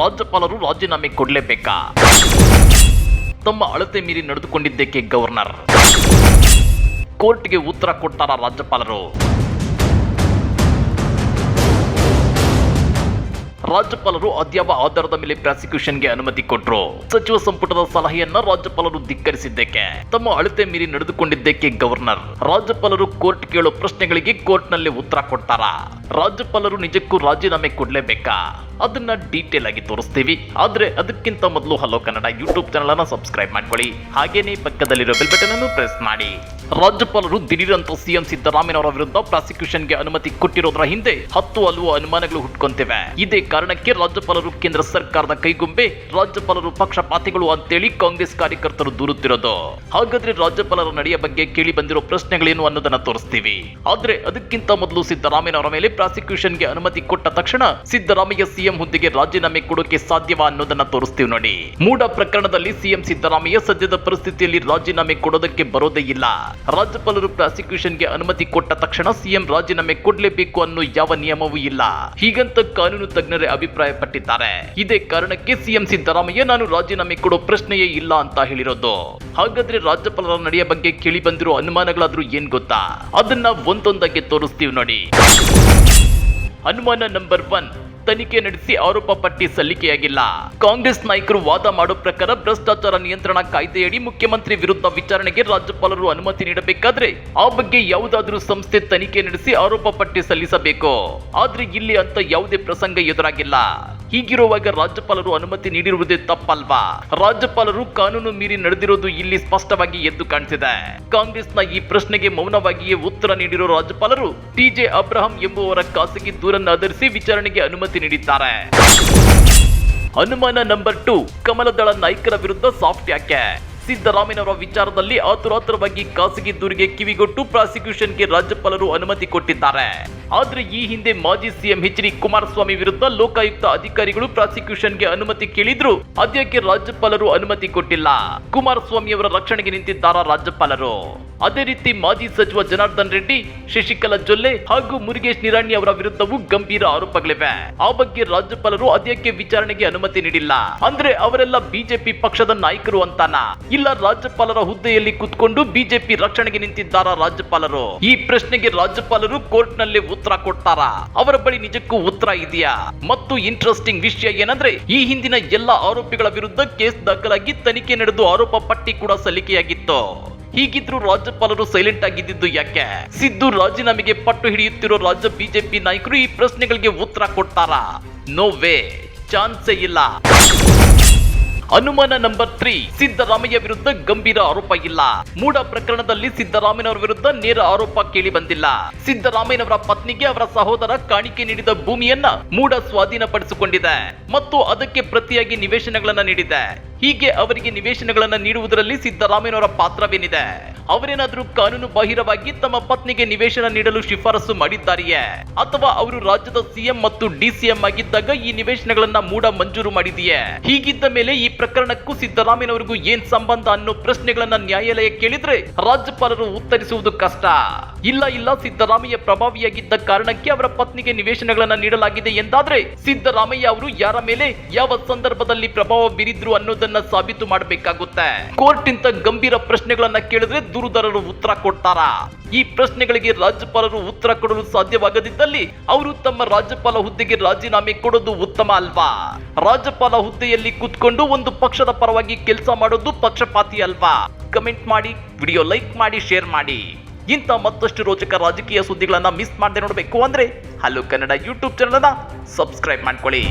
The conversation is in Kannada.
ರಾಜ್ಯಪಾಲರು ರಾಜೀನಾಮೆ ಕೊಡಲೇಬೇಕಾ? ತಮ್ಮ ಅಳತೆ ಮೀರಿ ನಡೆದುಕೊಂಡಿದ್ದಕ್ಕೆ ಗವರ್ನರ್. ಕೋರ್ಟ್ಗೆ ಉತ್ತರ ಕೊಟ್ಟಾರ ರಾಜ್ಯಪಾಲರು? ರಾಜ್ಯಪಾಲರು ಅದ್ಯಾವ ಆಧಾರದ ಮೇಲೆ ಪ್ರಾಸಿಕ್ಯೂಷನ್ಗೆ ಅನುಮತಿ ಕೊಟ್ರು. ಸಚಿವ ಸಂಪುಟದ ಸಲಹೆಯನ್ನ ರಾಜ್ಯಪಾಲರು ಧಿಕ್ಕರಿಸಿದ್ದಕ್ಕೆ, ತಮ್ಮ ಅಳತೆ ಮೀರಿ ನಡೆದುಕೊಂಡಿದ್ದಕ್ಕೆ ಗವರ್ನರ್. ರಾಜ್ಯಪಾಲರು ಕೋರ್ಟ್ ಕೇಳೋ ಪ್ರಶ್ನೆಗಳಿಗೆ ಕೋರ್ಟ್ನಲ್ಲಿ ಉತ್ತರ ಕೊಡ್ತಾರ. ರಾಜ್ಯಪಾಲರು ನಿಜಕ್ಕೂ ರಾಜೀನಾಮೆ ಕೊಡ್ಲೇಬೇಕಾ? ಅದನ್ನ ಡೀಟೇಲ್ ಆಗಿ ತೋರಿಸ್ತೀವಿ. ಆದ್ರೆ ಅದಕ್ಕಿಂತ ಮೊದಲು ಹಲೋ ಕನ್ನಡ ಯೂಟ್ಯೂಬ್ ಚಾನಲ್ ಅನ್ನ ಸಬ್ಸ್ಕ್ರೈಬ್ ಮಾಡ್ಕೊಳ್ಳಿ. ಹಾಗೇನೇ ಪಕ್ಕದಲ್ಲಿರೋ ಬೆಲ್ ಬಟನ್ ಅನ್ನು ಪ್ರೆಸ್ ಮಾಡಿ. ರಾಜ್ಯಪಾಲರು ದಿಢೀರಂತ ಸಿಎಂ ಸಿದ್ದರಾಮಯ್ಯನವರ ವಿರುದ್ಧ ಪ್ರಾಸಿಕ್ಯೂಷನ್ಗೆ ಅನುಮತಿ ಕೊಟ್ಟಿರೋದ್ರ ಹಿಂದೆ ಹತ್ತು ಹಲವು ಅನುಮಾನಗಳು ಹುಟ್ಕೊಂತಿವೆ. ಇದೇ ಕಾರಣಕ್ಕೆ ರಾಜ್ಯಪಾಲರು ಕೇಂದ್ರ ಸರ್ಕಾರದ ಕೈಗೊಂಬೆ, ರಾಜ್ಯಪಾಲರು ಪಕ್ಷಪಾತಿಗಳು ಅಂತೇಳಿ ಕಾಂಗ್ರೆಸ್ ಕಾರ್ಯಕರ್ತರು ದೂರುತ್ತಿರೋದು. ಹಾಗಾದ್ರೆ ರಾಜ್ಯಪಾಲರ ನಡೆಯ ಬಗ್ಗೆ ಕೇಳಿ ಬಂದಿರೋ ಪ್ರಶ್ನೆಗಳೇನು ಅನ್ನೋದನ್ನ ತೋರಿಸ್ತೀವಿ. ಆದ್ರೆ ಅದಕ್ಕಿಂತ ಮೊದಲು ಸಿದ್ದರಾಮಯ್ಯನವರ ಮೇಲೆ ಪ್ರಾಸಿಕ್ಯೂಷನ್ಗೆ ಅನುಮತಿ ಕೊಟ್ಟ ತಕ್ಷಣ ಸಿದ್ದರಾಮಯ್ಯ ಸಿಎಂ ಹುದ್ದೆಗೆ ರಾಜೀನಾಮೆ ಕೊಡೋಕೆ ಸಾಧ್ಯವಾ ಅನ್ನೋದನ್ನ ತೋರಿಸ್ತೀವಿ ನೋಡಿ. ಮೂಡ ಪ್ರಕರಣದಲ್ಲಿ ಸಿಎಂ ಸಿದ್ದರಾಮಯ್ಯ ಸದ್ಯದ ಪರಿಸ್ಥಿತಿಯಲ್ಲಿ ರಾಜೀನಾಮೆ ಕೊಡೋದಕ್ಕೆ ಬರೋದೇ ಇಲ್ಲ. ರಾಜ್ಯಪಾಲರು ಪ್ರಾಸಿಕ್ಯೂಷನ್ಗೆ ಅನುಮತಿ ಕೊಟ್ಟ ತಕ್ಷಣ ಸಿಎಂ ರಾಜೀನಾಮೆ ಕೊಡ್ಲೇಬೇಕು ಅನ್ನೋ ಯಾವ ನಿಯಮವೂ ಇಲ್ಲ. ಹೀಗಂತ ಕಾನೂನು ತಜ್ಞರೇ ಅಭಿಪ್ರಾಯ ಪಟ್ಟಿದ್ದಾರೆ ಇದೇ ಕಾರಣಕ್ಕೆ ಸಿಎಂ ಸಿದ್ದರಾಮಯ್ಯ, ನಾನು ರಾಜೀನಾಮೆ ಕೊಡೋ ಪ್ರಶ್ನೆಯೇ ಇಲ್ಲ ಅಂತ ಹೇಳಿರೋದು. ಹಾಗಾದ್ರೆ ರಾಜ್ಯಪಾಲರ ನಡೆಯ ಬಗ್ಗೆ ಕೇಳಿ ಬಂದಿರೋ ಅನುಮಾನಗಳಾದ್ರೂ ಏನ್ ಗೊತ್ತಾ? ಅದನ್ನ ಒಂದೊಂದಾಗಿ ತೋರಿಸ್ತೀವಿ ನೋಡಿ. ಅನುಮಾನ ನಂಬರ್ ಒನ್ ತನಿಖೆ ನಡೆಸಿ ಆರೋಪ ಪಟ್ಟಿ ಸಲ್ಲಿಕೆಯಾಗಿಲ್ಲ. ಕಾಂಗ್ರೆಸ್ ನಾಯಕರು ವಾದ ಮಾಡುವ ಪ್ರಕಾರ ಭ್ರಷ್ಟಾಚಾರ ನಿಯಂತ್ರಣ ಕಾಯ್ದೆಯಡಿ ಮುಖ್ಯಮಂತ್ರಿ ವಿರುದ್ಧ ವಿಚಾರಣೆಗೆ ರಾಜ್ಯಪಾಲರು ಅನುಮತಿ ನೀಡಬೇಕಾದ್ರೆ ಆ ಬಗ್ಗೆ ಯಾವುದಾದ್ರೂ ಸಂಸ್ಥೆ ತನಿಖೆ ನಡೆಸಿ ಆರೋಪ ಪಟ್ಟಿ ಸಲ್ಲಿಸಬೇಕು. ಆದ್ರೆ ಇಲ್ಲಿ ಅಂತ ಯಾವುದೇ ಪ್ರಸಂಗ ಎದುರಾಗಿಲ್ಲ. ಹೀಗಿರುವಾಗ ರಾಜ್ಯಪಾಲರು ಅನುಮತಿ ನೀಡಿರುವುದೇ ತಪ್ಪಲ್ವಾ? ರಾಜ್ಯಪಾಲರು ಕಾನೂನು ಮೀರಿ ನಡೆದಿರೋದು ಇಲ್ಲಿ ಸ್ಪಷ್ಟವಾಗಿ ಎದ್ದು ಕಾಣಿಸಿದೆ. ಕಾಂಗ್ರೆಸ್ನ ಈ ಪ್ರಶ್ನೆಗೆ ಮೌನವಾಗಿಯೇ ಉತ್ತರ ನೀಡಿರುವ ರಾಜ್ಯಪಾಲರು, ಟಿಜೆ ಅಬ್ರಹಂ ಎಂಬುವರ ಖಾಸಗಿ ದೂರನ್ನು ಆಧರಿಸಿ ವಿಚಾರಣೆಗೆ ಅನುಮತಿ ನೀಡಿದ್ದಾರೆ. ಅನುಮಾನ ನಂಬರ್ ಟು, ಕಮಲದಳ ನಾಯಕರ ವಿರುದ್ಧ ಸಾಫ್ಟ್ ಯಾಕೆ? ಸಿದ್ದರಾಮಯ್ಯನವರ ವಿಚಾರದಲ್ಲಿ ಆತುರಾತುರವಾಗಿ ಖಾಸಗಿ ದೂರಿಗೆ ಕಿವಿಗೊಟ್ಟು ಪ್ರಾಸಿಕ್ಯೂಷನ್ಗೆ ರಾಜ್ಯಪಾಲರು ಅನುಮತಿ ಕೊಟ್ಟಿದ್ದಾರೆ. ಆದ್ರೆ ಈ ಹಿಂದೆ ಮಾಜಿ ಸಿಎಂ ಎಚ್ ಡಿ ಕುಮಾರಸ್ವಾಮಿ ವಿರುದ್ಧ ಲೋಕಾಯುಕ್ತ ಅಧಿಕಾರಿಗಳು ಪ್ರಾಸಿಕ್ಯೂಷನ್ಗೆ ಅನುಮತಿ ಕೇಳಿದ್ರು. ಅದಕ್ಕೆ ರಾಜ್ಯಪಾಲರು ಅನುಮತಿ ಕೊಟ್ಟಿಲ್ಲ. ಕುಮಾರಸ್ವಾಮಿ ಅವರ ರಕ್ಷಣೆಗೆ ನಿಂತಿದ್ದಾರ ರಾಜ್ಯಪಾಲರು? ಅದೇ ರೀತಿ ಮಾಜಿ ಸಚಿವ ಜನಾರ್ದನ್ ರೆಡ್ಡಿ, ಶಶಿಕಲಾ ಜೊಲ್ಲೆ ಹಾಗೂ ಮುರುಗೇಶ್ ನಿರಾಣಿ ಅವರ ವಿರುದ್ಧವೂ ಗಂಭೀರ ಆರೋಪಗಳಿವೆ. ಆ ಬಗ್ಗೆ ರಾಜ್ಯಪಾಲರು ಅದಕ್ಕೆ ವಿಚಾರಣೆಗೆ ಅನುಮತಿ ನೀಡಿಲ್ಲ. ಅಂದ್ರೆ ಅವರೆಲ್ಲ ಬಿಜೆಪಿ ಪಕ್ಷದ ನಾಯಕರು ಅಂತಾನ? ಇಲ್ಲ ರಾಜ್ಯಪಾಲರ ಹುದ್ದೆಯಲ್ಲಿ ಕುತ್ಕೊಂಡು ಬಿಜೆಪಿ ರಕ್ಷಣೆಗೆ ನಿಂತಿದ್ದಾರ ರಾಜ್ಯಪಾಲರು? ಈ ಪ್ರಶ್ನೆಗೆ ರಾಜ್ಯಪಾಲರು ಕೋರ್ಟ್ನಲ್ಲಿ ಉತ್ತರ ಕೊಡ್ತಾರ? ಅವರ ಬಳಿ ನಿಜಕ್ಕೂ ಉತ್ತರ ಇದೆಯಾ? ಮತ್ತು ಇಂಟ್ರೆಸ್ಟಿಂಗ್ ವಿಷಯ ಏನಂದ್ರೆ, ಈ ಹಿಂದಿನ ಎಲ್ಲ ಆರೋಪಿಗಳ ವಿರುದ್ಧ ಕೇಸ್ ದಾಖಲಾಗಿ ತನಿಖೆ ನಡೆದು ಆರೋಪ ಪಟ್ಟಿ ಕೂಡ ಸಲ್ಲಿಕೆಯಾಗಿತ್ತು. ಹೀಗಿದ್ರು ರಾಜ್ಯಪಾಲರು ಸೈಲೆಂಟ್ ಆಗಿದ್ದು ಯಾಕೆ? ಸಿದ್ದು ರಾಜೀನಾಮೆಗೆ ಪಟ್ಟು ಹಿಡಿಯುತ್ತಿರೋ ರಾಜ್ಯ ಬಿಜೆಪಿ ನಾಯಕರು ಈ ಪ್ರಶ್ನೆಗಳಿಗೆ ಉತ್ತರ ಕೊಡ್ತಾರಾ? ನೋ ವೇ ಚಾನ್ಸೇ ಇಲ್ಲ. ಅನುಮಾನ ನಂಬರ್ ತ್ರೀ ಸಿದ್ದರಾಮಯ್ಯ ವಿರುದ್ಧ ಗಂಭೀರ ಆರೋಪ ಇಲ್ಲ. ಮೂಡ ಪ್ರಕರಣದಲ್ಲಿ ಸಿದ್ದರಾಮಯ್ಯನವರ ವಿರುದ್ಧ ನೇರ ಆರೋಪ ಕೇಳಿ ಬಂದಿಲ್ಲ. ಸಿದ್ದರಾಮಯ್ಯನವರ ಪತ್ನಿಗೆ ಅವರ ಸಹೋದರ ಕಾಣಿಕೆ ನೀಡಿದ ಭೂಮಿಯನ್ನ ಮೂಡ ಸ್ವಾಧೀನಪಡಿಸಿಕೊಂಡಿದೆ. ಮತ್ತು ಅದಕ್ಕೆ ಪ್ರತಿಯಾಗಿ ನಿವೇಶನಗಳನ್ನ ನೀಡಿದೆ. ಹೀಗೆ ಅವರಿಗೆ ನಿವೇಶನಗಳನ್ನು ನೀಡುವುದರಲ್ಲಿ ಸಿದ್ದರಾಮಯ್ಯನವರ ಪಾತ್ರವೇನಿದೆ? ಅವರೇನಾದರೂ ಕಾನೂನು ಬಾಹಿರವಾಗಿ ತಮ್ಮ ಪತ್ನಿಗೆ ನಿವೇಶನ ನೀಡಲು ಶಿಫಾರಸು ಮಾಡಿದ್ದಾರೆಯೇ? ಅಥವಾ ಅವರು ರಾಜ್ಯದ ಸಿಎಂ ಮತ್ತು ಡಿಸಿಎಂ ಆಗಿದ್ದಾಗ ಈ ನಿವೇಶನಗಳನ್ನ ಮೂಡ ಮಂಜೂರು ಮಾಡಿದೆಯೇ? ಹೀಗಿದ್ದ ಮೇಲೆ ಈ ಪ್ರಕರಣಕ್ಕೂ ಸಿದ್ದರಾಮಯ್ಯನವರಿಗೂ ಏನ್ ಸಂಬಂಧ ಅನ್ನೋ ಪ್ರಶ್ನೆಗಳನ್ನ ನ್ಯಾಯಾಲಯ ಕೇಳಿದ್ರೆ ರಾಜ್ಯಪಾಲರು ಉತ್ತರಿಸುವುದು ಕಷ್ಟ. ಇಲ್ಲ ಇಲ್ಲ, ಸಿದ್ದರಾಮಯ್ಯ ಪ್ರಭಾವಿಯಾಗಿದ್ದ ಕಾರಣಕ್ಕೆ ಅವರ ಪತ್ನಿಗೆ ನಿವೇಶನಗಳನ್ನ ನೀಡಲಾಗಿದೆ ಎಂದಾದ್ರೆ ಸಿದ್ದರಾಮಯ್ಯ ಅವರು ಯಾರ ಮೇಲೆ ಯಾವ ಸಂದರ್ಭದಲ್ಲಿ ಪ್ರಭಾವ ಬೀರಿದ್ರು ಅನ್ನೋದನ್ನ ಸಾಬೀತು ಮಾಡಬೇಕಾಗುತ್ತೆ. ಕೋರ್ಟ್ ಇಂತ ಗಂಭೀರ ಪ್ರಶ್ನೆಗಳನ್ನ ಕೇಳಿದ್ರೆ ದೂರುದಾರರು ಉತ್ತರ ಕೊಡ್ತಾರ. ಈ ಪ್ರಶ್ನೆಗಳಿಗೆ ರಾಜ್ಯಪಾಲರು ಉತ್ತರ ಕೊಡಲು ಸಾಧ್ಯವಾಗದಿದ್ದಲ್ಲಿ ಅವರು ತಮ್ಮ ರಾಜ್ಯಪಾಲ ಹುದ್ದೆಗೆ ರಾಜೀನಾಮೆ ಕೊಡೋದು ಉತ್ತಮ ಅಲ್ವಾ? ರಾಜ್ಯಪಾಲ ಹುದ್ದೆಯಲ್ಲಿ ಕೂತ್ಕೊಂಡು ಒಂದು ಪಕ್ಷದ ಪರವಾಗಿ ಕೆಲಸ ಮಾಡೋದು ಪಕ್ಷಪಾತಿ ಅಲ್ವಾ? ಕಮೆಂಟ್ ಮಾಡಿ, ವಿಡಿಯೋ ಲೈಕ್ ಮಾಡಿ, ಶೇರ್ ಮಾಡಿ. ಇಂತ ಮತ್ತಷ್ಟು ರೋಚಕ ರಾಜಕೀಯ ಸುದ್ದಿಗಳನ್ನ ಮಿಸ್ ಮಾಡದೆ ನೋಡಬೇಕು ಅಂದ್ರೆ hello Kannada YouTube channel subscribe ಮಾಡ್ಕೊಳ್ಳಿ.